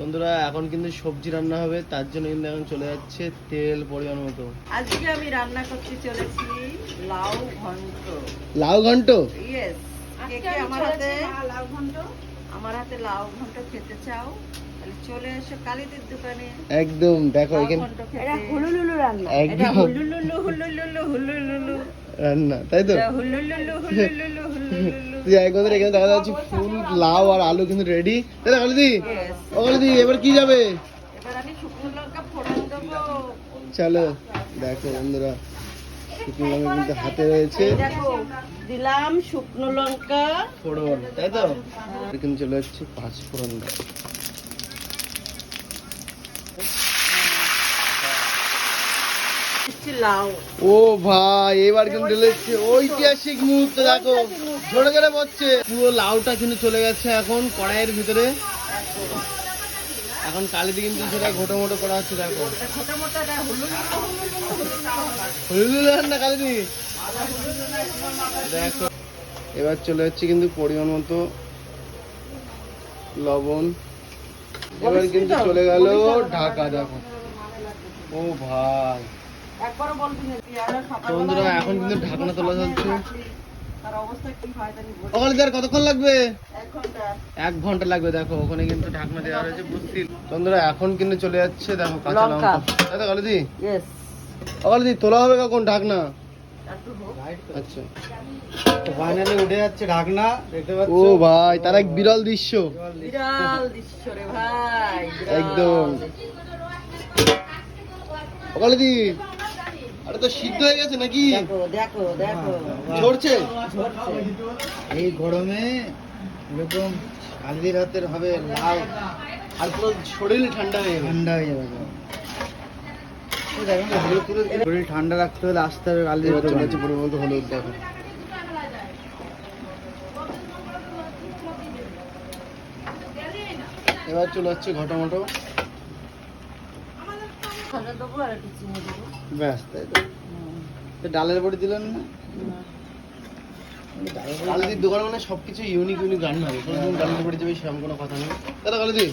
বন্ধুরা এখন কিন্তু সবজি রান্না হবে তার জন্য কিন্তু এখন চলে যাচ্ছে তেল পরিমাণ মতো। আজকে আমি রান্না করতে চলেছি লাউ ঘন্ট। লাউ ঘন্ট? ইয়েস আমার হাতে? আমার হাতে আমার হাতে লাউ ঘন্ট খেতে চাও তাহলে চলে এসো কালীদের দোকানে। একদম দেখো এখানে ঘন্ট হুলুলুলু রান্না। এটা হুলুলুলু হুলুলুলু হুলুলুলু। রান্না তাই তো? এটা হুলুলুলু হুলুলুলু হুলুলুলু। তুই এখানে দেখা যাচ্ছে ফুল লাউ আর আলু কিন্তু রেডি তাই না কালিদি Yes. ও কালিদি এবার কি যাবে? এবার আমি শুকনো লঙ্কা ফোড়ন দেবো। চলো দেখো বন্ধুরা। শুকনো লঙ্কা কিন্তু হাতে রয়েছে। দিলাম শুকনো লঙ্কা। ফোড়ন তাই তো? কিন্তু চলে যাচ্ছে পাঁচ ফোড়ন। লাউ। ও ভাই এবার কিন্তু ঐতিহাসিক মুহূর্ত দেখো। ঝরে ঝরে পড়ছে পুরো লাউটা কিন্তু চলে গেছে এখন কড়াইয়ের ভিতরে। এখন কালিদি কিন্তু সেটা ঘোটো মোটো করা হচ্ছে দেখো। হলুদ রান্না কালিদি দেখো। এবার চলে যাচ্ছে কিন্তু পরিমাণ মতো লবণ। এবার কিন্তু চলে গেল ঢাকা দেখো। ও ভাই। না বন্ধুরা এখন কিন্তু ঢাকনা তোলা চলছে। তার অবস্থা কি হয় জানি বল ওখানে আর কতক্ষণ লাগবে? এক ঘণ্টা। লাগবে দেখো ওখানে কিন্তু ঢাকনা দেওয়া রয়েছে বুঝছি। বন্ধুরা এখন কিন্তু চলে যাচ্ছে দেখো কাঁচা লঙ্কা। তোলা হবে কখন ঢাকনা? আচ্ছা। ফাইনালি উঠে যাচ্ছে ঢাকনা দেখতে পাচ্ছ? ও ভাই তার এক বিরল দৃশ্য। বিড়াল দৃশ্য রে ভাই একদম। কালিদি আরে তো সিদ্ধ হয়ে গেছে নাকি? দেখো দেখো দেখো। ঝরছে? ঝরছে। এই গরমে এরকম হালদির হাতের হবে লাউ। আর পুরো শরীর ঠান্ডা হয়ে যাবে। ঠান্ডা হয়ে যাবে। দেখো না, হলুদ শরীর ঠান্ডা রাখতে হলে আসতে হবে চলে যাচ্ছে পরিমাণ মতো হলুদ দেখো। এবার চলে যাচ্ছে ঘটমটো দেবো আর একটু চিনি দেবো। ব্যাস তাই তো। তো ডালের বড়ি দিলেন না? কালিদির দোকান মানে সবকিছু ইউনিক ইউনিক রান্না হবে। কোনোদিন ডালের বাড়ি যাবে সেরকম কোনো কথা নেই। দাদা কালিদি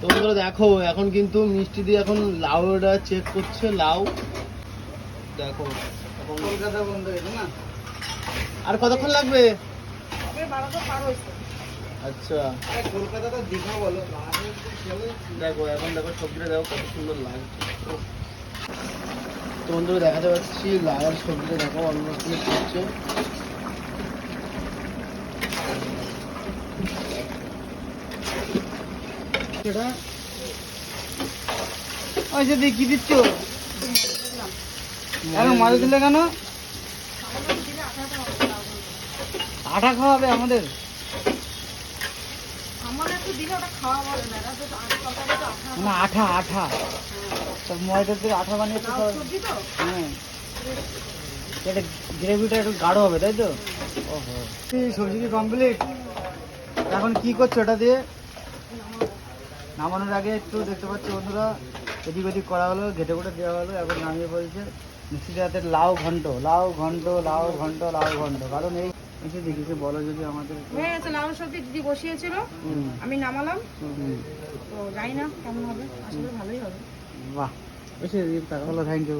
তো বন্ধুরা দেখো এখন কিন্তু মিষ্টি দিয়ে এখন লাউটা চেক করছে লাউ। দেখো। কলকাতা বন্ধ হয়েছে না? আর কতক্ষণ লাগবে? বারোটা পার হয়েছে। আচ্ছা। দীঘা বলো দেখো এখন দেখো সবজিটা দেখো কত সুন্দর লাগছে তো বন্ধুরা দেখাতে পাচ্ছি লাউয়ের সবজিটা দেখো অলমোস্ট করছে সেটা ওই যে দিয়ে কি দিচ্ছ? কেন মাছ দিলে কেন? আটা খাওয়াবে আমাদের আমার একটু দিলে ওটা খাওয়া বলে না তো তো আঠা আঠা আঠা। সব ময়দার থেকে আঠা বানিয়ে তো তো? হ্যাঁ। এটা গ্রেভিটা একটু গাঢ় হবে তাই তো? ওহো। সবজি কি কমপ্লিট এখন কি করছ ওটা দিয়ে? নামানোর আগে একটু দেখতে পাচ্ছি বন্ধুরা এদিক ওদিক করা হলো ঘেটে ঘুটে দেওয়া হলো এখন নামিয়ে পড়েছে। মিষ্টির হাতের লাউ ঘন্ট লাউ ঘন্ট লাউ ঘন্ট লাউ ঘন্ট। কারণ এই এসে দেখেছে বলো যদি আমাদের হ্যাঁ তো লাউ সবজি দিদি বসিয়েছিল। আমি নামালাম। তো জানি না কেমন হবে? আসলে ভালোই হবে। বাহ। বেশি তাহলে থ্যাংক ইউ